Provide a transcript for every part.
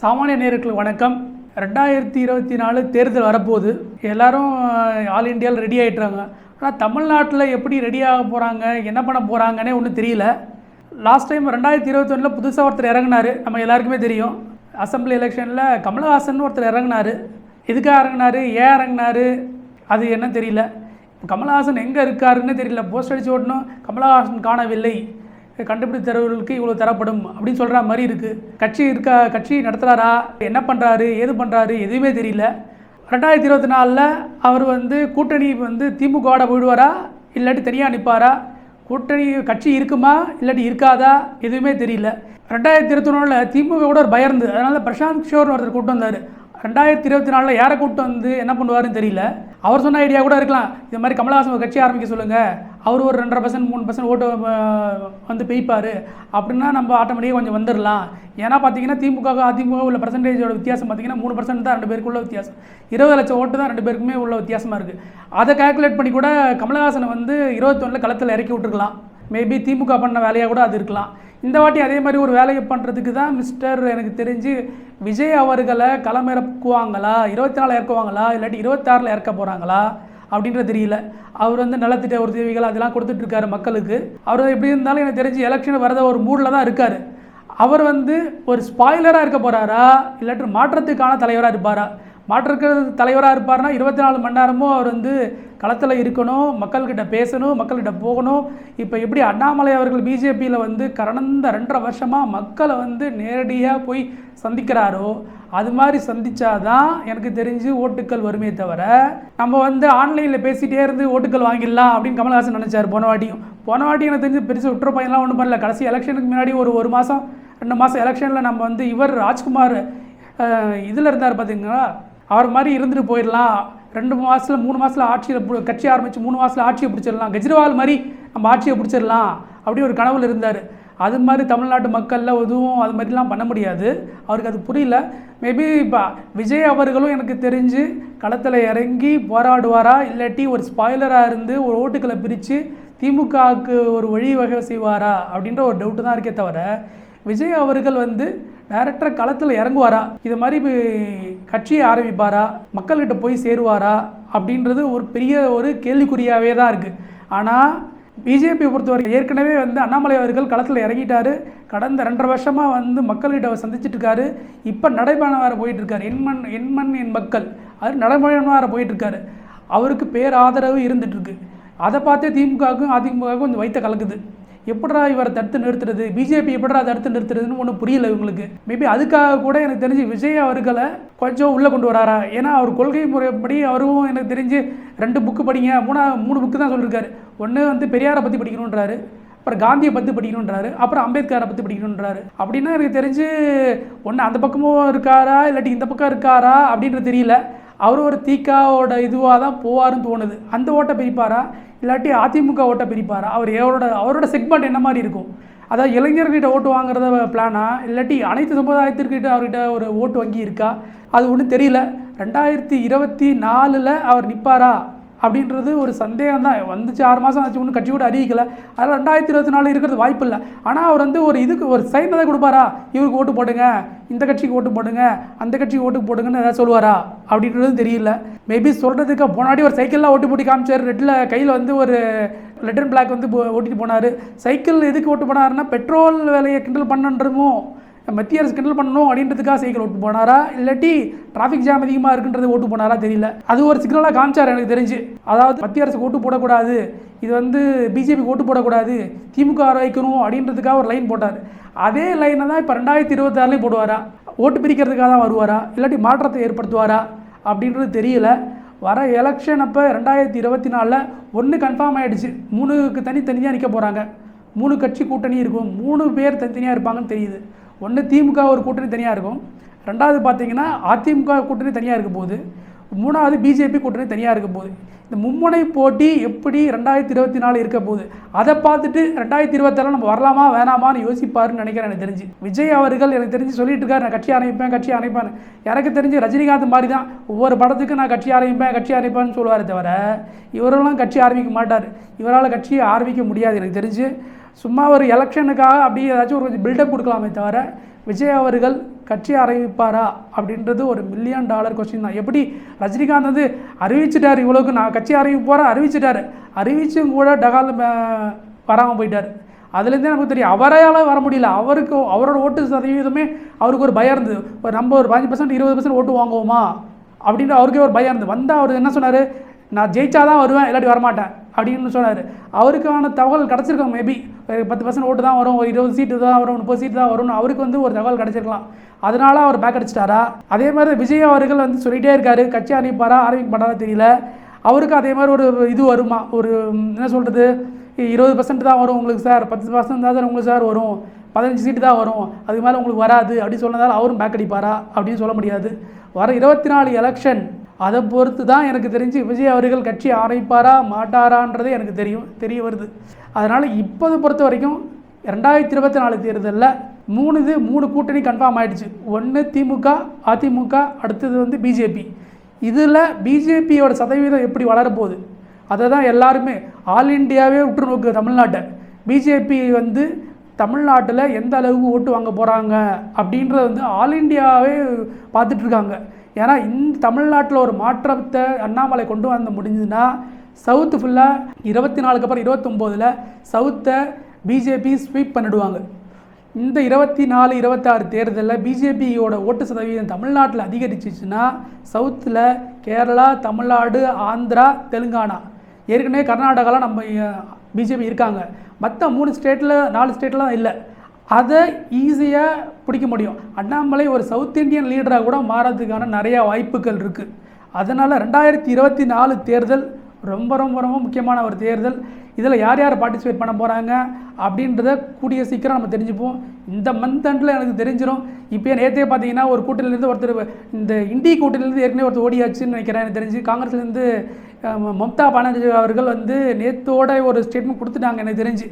சாமானிய நேர்களுக்கு வணக்கம். ரெண்டாயிரத்தி இருபத்தி நாலு தேர்தல் வரப்போகுது. எல்லாரும் ஆல் இண்டியாவில் ரெடி ஆகிட்டுறாங்க ஆனால் தமிழ்நாட்டில் எப்படி ரெடி ஆக போகிறாங்க என்ன பண்ண போகிறாங்கன்னே ஒன்றும் தெரியல. லாஸ்ட் டைம் ரெண்டாயிரத்தி இருபத்தொன்னில் புதுசாக ஒருத்தர் இறங்குனாரு. நம்ம எல்லாருக்குமே தெரியும். அசம்பிளி எலெக்ஷனில் கமலஹாசன் ஒருத்தர் இறங்குனாரு. எதுக்காக இறங்குனாரு? ஏன் இறங்குனாரு? அது என்ன தெரியல. கமலஹாசன் எங்கே இருக்காருன்னு தெரியல. போஸ்ட் அடித்து ஓட்டணும். கமலஹாசன் காணவில்லை. கண்டுபிடித்தவர்களுக்கு இவ்வளோ தரப்படும் அப்படின்னு சொல்கிற மாதிரி இருக்குது கட்சி இருக்கா கட்சி நடத்துகிறாரா என்ன பண்ணுறாரு ஏது பண்ணுறாரு எதுவுமே தெரியல. ரெண்டாயிரத்தி இருபத்தி நாலில் அவர் வந்து கூட்டணி வந்து திமுகவோட போயிடுவாரா இல்லாட்டி தனியாக நிற்பாரா கூட்டணி கட்சி இருக்குமா இல்லாட்டி இருக்காதா எதுவுமே தெரியல. ரெண்டாயிரத்தி இருபத்தி நாலில் திமுக கூட ஒரு பயந்து அதனால் பிரசாந்த் கிஷோர் ஒருத்தர் கூட்டு வந்தார். ரெண்டாயிரத்தி இருபத்தி நாலில் யாரை கூப்பிட்டு வந்து என்ன பண்ணுவாருன்னு தெரியல. அவர் சொன்ன ஐடியா கூட இருக்கலாம். இது மாதிரி கமலஹாசன் ஒரு கட்சி ஆரம்பிக்க சொல்லுங்கள் அவர் ஒரு ரெண்டரை பர்சன்ட் மூணு பர்சன்ட் ஓட்டு வந்து பெய்ப்பார். அப்படின்னா நம்ம ஆட்டோமேட்டிக்காக கொஞ்சம் வந்துடலாம் ஏன்னா பார்த்தீங்கன்னா திமுக அதிமுக உள்ள பர்சன்டேஜோட வித்தியாசம் பார்த்தீங்கன்னா மூணு பர்சன்ட் தான் ரெண்டு பேருக்குள்ள வித்தியாசம். இருபது லட்சம் ஓட்டு தான் ரெண்டு பேருக்குமே உள்ள வித்தியாசமாக இருக்குது அதை கால்குலேட் பண்ணி கூட கமலஹாசனை வந்து இருபத்தொன்னில் களத்தில் இறக்கி விட்டுருக்கலாம். மேபி திமுக பண்ண வேலையாக கூட அது இருக்கலாம். இந்த வாட்டி அதே மாதிரி ஒரு வேலையை பண்ணுறதுக்கு தான் மிஸ்டர் எனக்கு தெரிஞ்சு விஜய் அவர்களை களமிறக்குவாங்களா? இருபத்தி நாலு இறக்குவாங்களா? இல்லாட்டி இருபத்தாறில் இறக்க போகிறாங்களா அப்படின்றது தெரியல. அவர் வந்து நலத்திட்ட உதவிகள் அதெல்லாம் கொடுத்துட்ருக்காரு மக்களுக்கு. அவர் எப்படி இருந்தாலும் எனக்கு தெரிஞ்சு எலெக்ஷன் வரத ஒரு மூடில் தான் இருக்கார். அவர் வந்து ஒரு ஸ்பாய்லராக இருக்க போகிறாரா இல்லாட்டி மாற்றத்துக்கான தலைவராக இருப்பாரா? மாற்றுக்கிறது தலைவராக இருப்பார்னா இருபத்தி நாலு மணி நேரமும் அவர் வந்து களத்தில் இருக்கணும் மக்கள்கிட்ட பேசணும் மக்கள்கிட்ட போகணும். இப்போ எப்படி அண்ணாமலை அவர்கள் பிஜேபியில் வந்து கடந்த ரெண்டரை வருஷமாக மக்களை வந்து நேரடியாக போய் சந்திக்கிறாரோ அது மாதிரி சந்தித்தாதான் எனக்கு தெரிஞ்சு ஓட்டுக்கள் வருமே தவிர நம்ம வந்து ஆன்லைனில் பேசிகிட்டே இருந்து ஓட்டுக்கள் வாங்கிடலாம் அப்படின்னு கமல்ஹாசன் நினச்சார் போன வாட்டியும். போன வாட்டி எனக்கு தெரிஞ்சு பெருசு விட்டுற பையன்லாம் ஒன்றும் பண்ணல. கடைசி எலெக்ஷனுக்கு முன்னாடி ஒரு ஒரு மாதம் ரெண்டு மாதம் எலெக்ஷனில் நம்ம வந்து இவர் ராஜ்குமார் இதில் இருந்தார் பார்த்தீங்களா அவர் மாதிரி இருந்துட்டு போயிடலாம். ரெண்டு மாதத்தில் மூணு மாதத்தில் ஆட்சியில் கட்சி ஆரம்பித்து மூணு மாதத்தில் ஆட்சியை பிடிச்சிடலாம். கெஜ்ரிவால் மாதிரி நம்ம ஆட்சியை பிடிச்சிடலாம் அப்படி ஒரு கனவில் இருந்தார். அது மாதிரி தமிழ்நாட்டு மக்களில் எதுவும் அது மாதிரிலாம் பண்ண முடியாது. அவருக்கு அது புரியல. மேபி இப்போ விஜய் அவர்களும் எனக்கு தெரிஞ்சு களத்தில் இறங்கி போராடுவாரா? இல்லாட்டி ஒரு ஸ்பாய்லராக இருந்து ஒரு ஓட்டுக்களை பிரித்து திமுகவுக்கு ஒரு வழிவகை செய்வாரா? அப்படின்ற ஒரு டவுட்டு தான் இருக்கே தவிர விஜய் அவர்கள் வந்து டைரக்டராக களத்தில் இறங்குவாரா? இது மாதிரி கட்சியை ஆரம்பிப்பாரா? மக்கள்கிட்ட போய் சேருவாரா? அப்படின்றது ஒரு பெரிய ஒரு கேள்விக்குறியாகவே தான் இருக்குது ஆனால் பிஜேபி பொறுத்தவரை ஏற்கனவே வந்து அண்ணாமலை அவர்கள் களத்தில் இறங்கிட்டாரு. கடந்த ரெண்டரை வருஷமாக வந்து மக்கள்கிட்ட அவர் சந்திச்சிட்ருக்காரு இப்போ நடைபயணம் வேறு போயிட்டுருக்காரு எண்மண் எண்மண் என் மக்கள். அது நடைபயணம் வேறு போயிட்டுருக்காரு அவருக்கு பேர் ஆதரவு இருந்துட்டு அதை பார்த்தே திமுகவுக்கும் அதிமுகவுக்கும் கொஞ்சம் வைத்த கலக்குது. எப்படா இவரை தடுத்து நிறுத்துறது? பிஜேபி எப்படா தடுத்து நிறுத்துறதுன்னு ஒன்றும் புரியல இவங்களுக்கு. மேபி அதுக்காக கூட எனக்கு தெரிஞ்சு விஜய் அவர்களை கொஞ்சம் உள்ளே கொண்டு வராரா? ஏன்னா அவர் கொள்கை முறைப்படி அவரும் எனக்கு தெரிஞ்சு ரெண்டு புக்கு படிங்க மூணா மூணு புக்கு தான் சொல்லியிருக்காரு ஒன்று வந்து பெரியாரை பற்றி படிக்கணுன்றாரு அப்புறம் காந்தியை பற்றி படிக்கணுன்றாரு அப்புறம் அம்பேத்கரை பற்றி படிக்கணுன்றாரு. அப்படின்னா எனக்கு தெரிஞ்சு ஒன்று அந்த பக்கமும் இருக்காரா? இல்லாட்டி இந்த பக்கம் இருக்காரா? அப்படின்றது தெரியல. அவர் ஒரு தீக்காவோட இதுவாக தான் போவாருன்னு தோணுது. அந்த ஓட்டை பிரிப்பாரா? இல்லாட்டி அதிமுக ஓட்டை பிரிப்பாரா? அவர் அவரோட அவரோட செக்மெண்ட் என்ன மாதிரி இருக்கும்? அதாவது இளைஞர்கிட்ட ஓட்டு வாங்குறத பிளானா இல்லாட்டி அனைத்து சமுதாயத்திற்கிட்ட அவர்கிட்ட ஒரு ஓட்டு வங்கி இருக்கா? அது ஒன்றும் தெரியல. ரெண்டாயிரத்தி இருபத்தி நாலில் அவர் நிற்பாரா அப்படின்றது ஒரு சந்தேகம் தான் வந்துச்சு ஆறு மாதம் ஆச்சு ஒன்றும் கட்சி கூட அறிவிக்கல. அதனால் ரெண்டாயிரத்தி இருபத்தி நாலு இருக்கிறது வாய்ப்பு இல்லை. ஆனால் அவர் வந்து ஒரு இதுக்கு ஒரு சைன் தான் கொடுப்பாரா? இவருக்கு ஓட்டு போடுங்க இந்த கட்சிக்கு ஓட்டு போடுங்க அந்த கட்சிக்கு ஓட்டு போடுங்கன்னு ஏதாவது சொல்லுவாரா? அப்படின்றதும் தெரியல. மேபி சொல்கிறதுக்கு போனாடி ஒரு சைக்கிளில் ஓட்டு போட்டு காமிச்சார். ரெட்டில் கையில் வந்து ஒரு ரெட் அண்ட் பிளாக் வந்து போ- ஓட்டிட்டு போனார். சைக்கிள் எதுக்கு ஓட்டு போனாருன்னா பெட்ரோல் விலையை கிண்டல் பண்ணன்றமோ மத்திய அரசு கிண்டல் பண்ணணும் அப்படின்றதுக்காக சைக்கிள் ஓட்டு போனாரா? இல்லாட்டி டிராஃபிக் ஜாம் அதிகமாக இருக்குன்றது ஓட்டு போனாரா தெரியல. அது ஒரு சிக்னலாக காமிச்சார் எனக்கு தெரிஞ்சு. அதாவது மத்திய அரசுக்கு ஓட்டு போடக்கூடாது. இது வந்து பிஜேபிக்கு ஓட்டு போடக்கூடாது. திமுக ஆராய்க்கணும் அப்படின்றதுக்காக ஒரு லைன் போட்டார். அதே லைனை தான் இப்போ ரெண்டாயிரத்தி இருபத்தாறுலேயும் போடுவாரா? ஓட்டு பிரிக்கிறதுக்காக தான் வருவாரா? இல்லாட்டி மாற்றத்தை ஏற்படுத்துவாரா? அப்படின்றது தெரியல. வர எலெக்ஷன் அப்போ ரெண்டாயிரத்தி இருபத்தி நாலில் ஒன்று கன்ஃபார்ம் ஆகிடுச்சு மூணுக்கு தனித்தனியாக நிற்க போகிறாங்க மூணு கட்சி கூட்டணி இருக்கும். மூணு பேர் தனித்தனியாக இருப்பாங்கன்னு தெரியுது. ஒன்று திமுக ஒரு கூட்டணி தனியாக இருக்கும். ரெண்டாவது பார்த்தீங்கன்னா அதிமுக கூட்டணி தனியாக இருக்க போது மூணாவது பிஜேபி கூட்டணி தனியாக இருக்க போகுது. இந்த மும்முனை போட்டி எப்படி ரெண்டாயிரத்தி இருபத்தி நாலு இருக்க போகுது? அதை பார்த்துட்டு ரெண்டாயிரத்தி இருபத்தாறு நம்ம வரலாமா வேணாமான்னு யோசிப்பாருன்னு நினைக்கிறேன் எனக்கு தெரிஞ்சு. விஜய் அவர்கள் எனக்கு தெரிஞ்சு சொல்லிட்டு இருக்காரு நான் கட்சி ஆரம்பிப்பேன் கட்சி ஆரம்பிப்பேன் எனக்கு தெரிஞ்சு ரஜினிகாந்த் மாதிரி தான் ஒவ்வொரு படத்துக்கும் நான் கட்சி ஆரம்பிப்பேன் கட்சி ஆரம்பிப்பேன்னு சொல்லுவாரே தவிர இவரெல்லாம் கட்சி ஆரம்பிக்க மாட்டார். இவரால் கட்சியை ஆரம்பிக்க முடியாது எனக்கு தெரிஞ்சு. சும்மா ஒரு எலெக்ஷனுக்காக அப்படி ஏதாச்சும் ஒரு கொஞ்சம் பில்டப் கொடுக்கலாமே தவிர விஜய் அவர்கள் கட்சி அறிவிப்பாரா அப்படின்றது ஒரு மில்லியன் டாலர் கொஸ்டின் தான். எப்படி? ரஜினிகாந்த் வந்து அறிவிச்சிட்டார் இவ்வளோக்கு நான் கட்சி அறிவிக்க அறிவிச்சிட்டார். அறிவிச்சும் கூட டகால் வராமல் போயிட்டார். அதுலேருந்தே நமக்கு தெரியும் அவரால் வர முடியல. அவருக்கு அவரோட ஓட்டு சதவீதமே அவருக்கு ஒரு பயம் இருந்தது. ஒரு நம்ம ஒரு பதினஞ்சு பர்சன்ட் இருபது பர்சன்ட் ஓட்டு வாங்குவோமா? அப்படின்ற அவருக்கே ஒரு பயம் இருந்தது. வந்தால் அவர் என்ன சொன்னார்? நான் ஜெயிச்சா தான் வருவேன் இல்லாட்டி வரமாட்டேன். அப்படின்னு சொன்னார். அவருக்கான தகவல் கிடச்சிருக்கோம் மேபி பத்து பர்சன்ட் ஓட்டு தான் வரும் ஒரு இருபது சீட்டு தான் வரும் முப்பது சீட்டு தான் வரும்னு அவருக்கு வந்து ஒரு தகவல் கிடச்சிருக்கலாம். அதனால அவர் பேக் அடிச்சிட்டாரா? அதே மாதிரி விஜய் அவர்கள் வந்து சொல்லிகிட்டே இருக்காரு கட்சி அறிவிப்பாரா ஆரம்பிக்க மாட்டாரா தெரியல. அவருக்கு அதே மாதிரி ஒரு இது வருமா? ஒரு என்ன சொல்கிறது இருபது பர்சன்ட் தான் வரும் உங்களுக்கு சார் பத்து பர்சன்ட் தான் சார் உங்களுக்கு சார் வரும். பதினஞ்சு சீட்டு தான் வரும். அதுக்கு மேலே உங்களுக்கு வராது. அப்படின்னு சொன்னதால் அவரும் பேக் அடிப்பாரா? அப்படின்னு சொல்ல முடியாது. வர இருபத்தி நாலு எலெக்ஷன் அதை பொறுத்து தான் எனக்கு தெரிஞ்சு விஜய் அவர்கள் கட்சி ஆரம்பிப்பாரா மாட்டாரான்றதே எனக்கு தெரியும் தெரிய வருது. அதனால் இப்போது பொறுத்த வரைக்கும் ரெண்டாயிரத்தி இருபத்தி நாலு தேர்தலில் மூணு இது மூணு கூட்டணி கன்ஃபார்ம் ஆகிடுச்சு ஒன்று திமுக அதிமுக அடுத்தது வந்து பிஜேபி இதில் பிஜேபியோட சதவீதம் எப்படி வளரப்போகுது? அதை தான் எல்லாருமே ஆல் இண்டியாவே உற்று நோக்கு தமிழ்நாட்டை. பிஜேபி வந்து தமிழ்நாட்டில் எந்த அளவுக்கு ஓட்டு வாங்க போகிறாங்க அப்படின்றத வந்து ஆல் இண்டியாவே பார்த்துட்ருக்காங்க ஏன்னா இந்த தமிழ்நாட்டில் ஒரு மாற்றத்தை அண்ணாமலை கொண்டு வந்த முடிஞ்சதுன்னா சவுத்து ஃபுல்லாக இருபத்தி நாலுக்கு அப்புறம் இருபத்தொம்போதில் சவுத்தை பிஜேபி ஸ்வீப் பண்ணிடுவாங்க. இந்த இருபத்தி நாலு இருபத்தாறு தேர்தலில் பிஜேபியோட ஓட்டு சதவீதம் தமிழ்நாட்டில் அதிகரிச்சிச்சுன்னா சவுத்தில் கேரளா தமிழ்நாடு ஆந்திரா தெலுங்கானா. ஏற்கனவே கர்நாடகாலாம் நம்ம பிஜேபி இருக்காங்க. மற்ற மூணு ஸ்டேட்டில் நாலு ஸ்டேட்லாம் இல்லை. அதை ஈஸியாக பிடிக்க முடியும். அண்ணாமலை ஒரு சவுத் இந்தியன் லீடராக கூட மாறதுக்கான நிறையா வாய்ப்புகள் இருக்குது அதனால் ரெண்டாயிரத்தி இருபத்தி நாலு தேர்தல் ரொம்ப ரொம்ப ரொம்ப முக்கியமான ஒரு தேர்தல். இதில் யார் யார் பார்ட்டிசிபேட் பண்ண போகிறாங்க அப்படின்றத கூடிய சீக்கிரம் நம்ம தெரிஞ்சுப்போம். இந்த மந்த் அண்டில் எனக்கு தெரிஞ்சிடும் இப்போ நேற்றே பார்த்தீங்கன்னா ஒரு கூட்டணிலேருந்து ஒருத்தர் இந்த இந்தி கூட்டணிலேருந்து ஏற்கனவே ஒருத்தர் ஓடியாச்சுன்னு நினைக்கிறேன் எனக்கு தெரிஞ்சு. காங்கிரஸ்லேருந்து மம்தா பானர்ஜி அவர்கள் வந்து நேத்தோட ஒரு ஸ்டேட்மெண்ட் கொடுத்துட்டாங்க எனக்கு தெரிஞ்சு.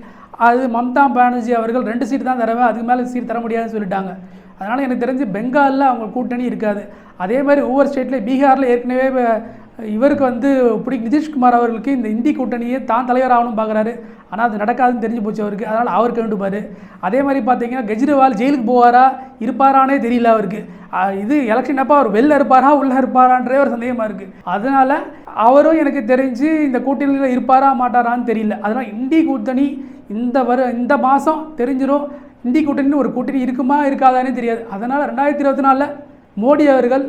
அது மம்தா பானர்ஜி அவர்கள் ரெண்டு சீட் தான் தருவேன் அதுக்கு மேலே சீட் தர முடியாதுன்னு சொல்லிட்டாங்க. அதனால் எனக்கு தெரிஞ்சு பெங்காலில் அவங்க கூட்டணி இருக்காது. அதே மாதிரி ஒவ்வொரு ஸ்டேட்லேயும் பீகாரில் ஏற்கனவே இவருக்கு வந்து பிடி நிதிஷ்குமார் அவர்களுக்கு இந்த இந்தி கூட்டணியை தான் தலைவர் ஆகணும் பார்க்குறாரு ஆனால் அது நடக்காதுன்னு தெரிஞ்சு போச்சு அவருக்கு. அதனால் அவர் கண்டுப்பார் அதே மாதிரி பார்த்தீங்கன்னா கெஜ்ரிவால் ஜெயிலுக்கு போவாரா இருப்பாரானே தெரியல அவருக்கு. இது எலெக்ஷன் அப்போ அவர் வெளில இருப்பாரா உள்ளே இருப்பாரான்றே ஒரு சந்தேகமாக இருக்குது அதனால் அவரும் எனக்கு தெரிஞ்சு இந்த கூட்டணியில் இருப்பாரா மாட்டாரான்னு தெரியல. அதனால் இந்தி கூட்டணி இந்த வரு இந்த மாதம் தெரிஞ்சிடும் இந்தி கூட்டணின்னு ஒரு கூட்டணி இருக்குமா இருக்காதானே தெரியாது. அதனால் ரெண்டாயிரத்தி இருபத்தி நாலில் மோடி அவர்கள்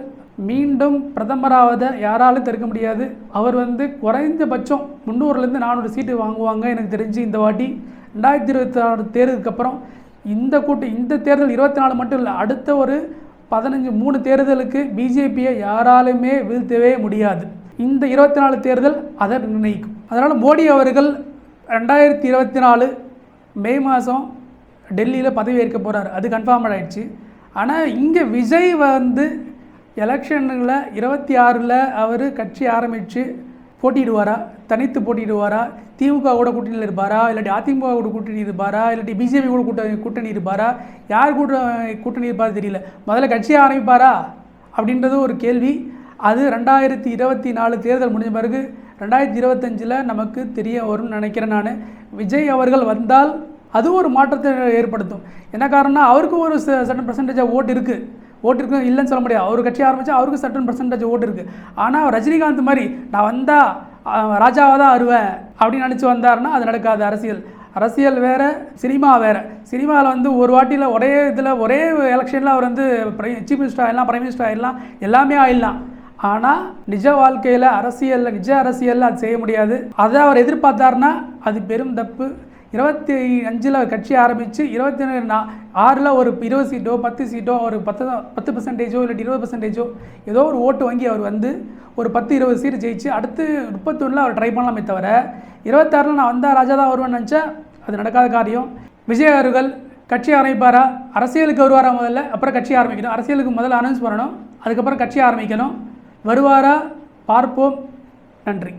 மீண்டும் பிரதமராவதை யாராலும் தடுக்க முடியாது. அவர் வந்து குறைந்தபட்சம் முந்நூறுலேருந்து நானூறு சீட்டு வாங்குவாங்க எனக்கு தெரிஞ்சு இந்த வாட்டி. ரெண்டாயிரத்தி இருபத்தி ஆறு தேர்தலுக்கு அப்புறம் இந்த கூட்டு இந்த தேர்தல் இருபத்தி நாலு மட்டும் இல்லை அடுத்த ஒரு பதினஞ்சு மூணு தேர்தலுக்கு பிஜேபியை யாராலுமே வீழ்த்தவே முடியாது. இந்த இருபத்தி நாலு தேர்தல் அதை நிர்ணயிக்கும். அதனால் மோடி அவர்கள் ரெண்டாயிரத்தி இருபத்தி நாலு மே மாதம் டெல்லியில் பதவி ஏற்க போகிறார் அது கன்ஃபார்ம் ஆகிடுச்சு ஆனால் இங்கே விஜய் வந்து எலெக்ஷனில் இருபத்தி ஆறில் அவர் கட்சி ஆரம்பித்து போட்டியிடுவாரா? தனித்து போட்டியிடுவாரா? திமுக கூட கூட்டணியில் இருப்பாரா? இல்லாட்டி அதிமுக கூட கூட்டணி இருப்பாரா? இல்லாட்டி பிஜேபி கூட கூட்டணி கூட்டணி இருப்பாரா? யார் கூட கூட்டணி இருப்பாரு தெரியல. முதல்ல கட்சி ஆரம்பிப்பாரா? அப்படின்றது ஒரு கேள்வி. அது ரெண்டாயிரத்தி இருபத்தி நாலு தேர்தல் முடிஞ்ச பிறகு ரெண்டாயிரத்தி இருபத்தஞ்சில் நமக்கு தெரிய வரும்னு நினைக்கிறேன் நான். விஜய் அவர்கள் வந்தால் அது ஒரு மாற்றத்தை ஏற்படுத்தும். என்ன காரணம்னா அவருக்கும் ஒரு சட்டன் பர்சன்டேஜாக ஓட்டு இருக்குது ஓட்டு இருக்கு இல்லைன்னு சொல்ல முடியாது. அவர் கட்சி ஆரம்பித்தா அவருக்கு சட்டன் பர்சன்டேஜ் ஓட்டு இருக்குது ஆனால் ரஜினிகாந்த் மாதிரி நான் வந்தால் ராஜாவாக தான் வருவேன் அப்படின்னு நினச்சி வந்தாருன்னா அது நடக்காது. அரசியல். அரசியல் வேறு சினிமா வேறு. சினிமாவில் வந்து ஒரு வாட்டியில் ஒரே இதில் ஒரே எலெக்ஷனில் அவர் வந்து சீஃப் மினிஸ்டர் ஆயிடலாம் பிரைம் மினிஸ்டர் ஆயிடலாம் எல்லாமே ஆயிடலாம். ஆனால் நிஜ வாழ்க்கையில் அரசியலில் நிஜ அரசியலில் அது செய்ய முடியாது. அதை அவர் எதிர்பார்த்தாருன்னா அது பெரும் தப்பு. இருபத்தி அஞ்சில் கட்சி ஆரம்பித்து இருபத்தி ஆறில் ஒரு இருபது சீட்டோ பத்து சீட்டோ ஒரு பத்து பத்து பர்சன்டேஜோ இல்லாட்டி இருபது பர்சன்டேஜோ ஏதோ ஒரு ஓட்டு வாங்கி அவர் வந்து ஒரு பத்து இருபது சீட்டு ஜெயிச்சு அடுத்து முப்பத்தொன்னில் அவர் ட்ரை பண்ணலாமே தவிர இருபத்தாறில் நான் வந்தால் ராஜா தான் வருவேன்னு நினச்சேன் அது நடக்காத காரியம். விஜய் அவர்கள் கட்சி ஆரம்பிப்பாரா? அரசியலுக்கு வருவாரா முதல்ல? அப்புறம் கட்சி ஆரம்பிக்கணும். அரசியலுக்கு முதல்ல அனௌன்ஸ் பண்ணணும். அதுக்கப்புறம் கட்சி ஆரம்பிக்கணும். வருவாரா? பார்ப்போம். நன்றி.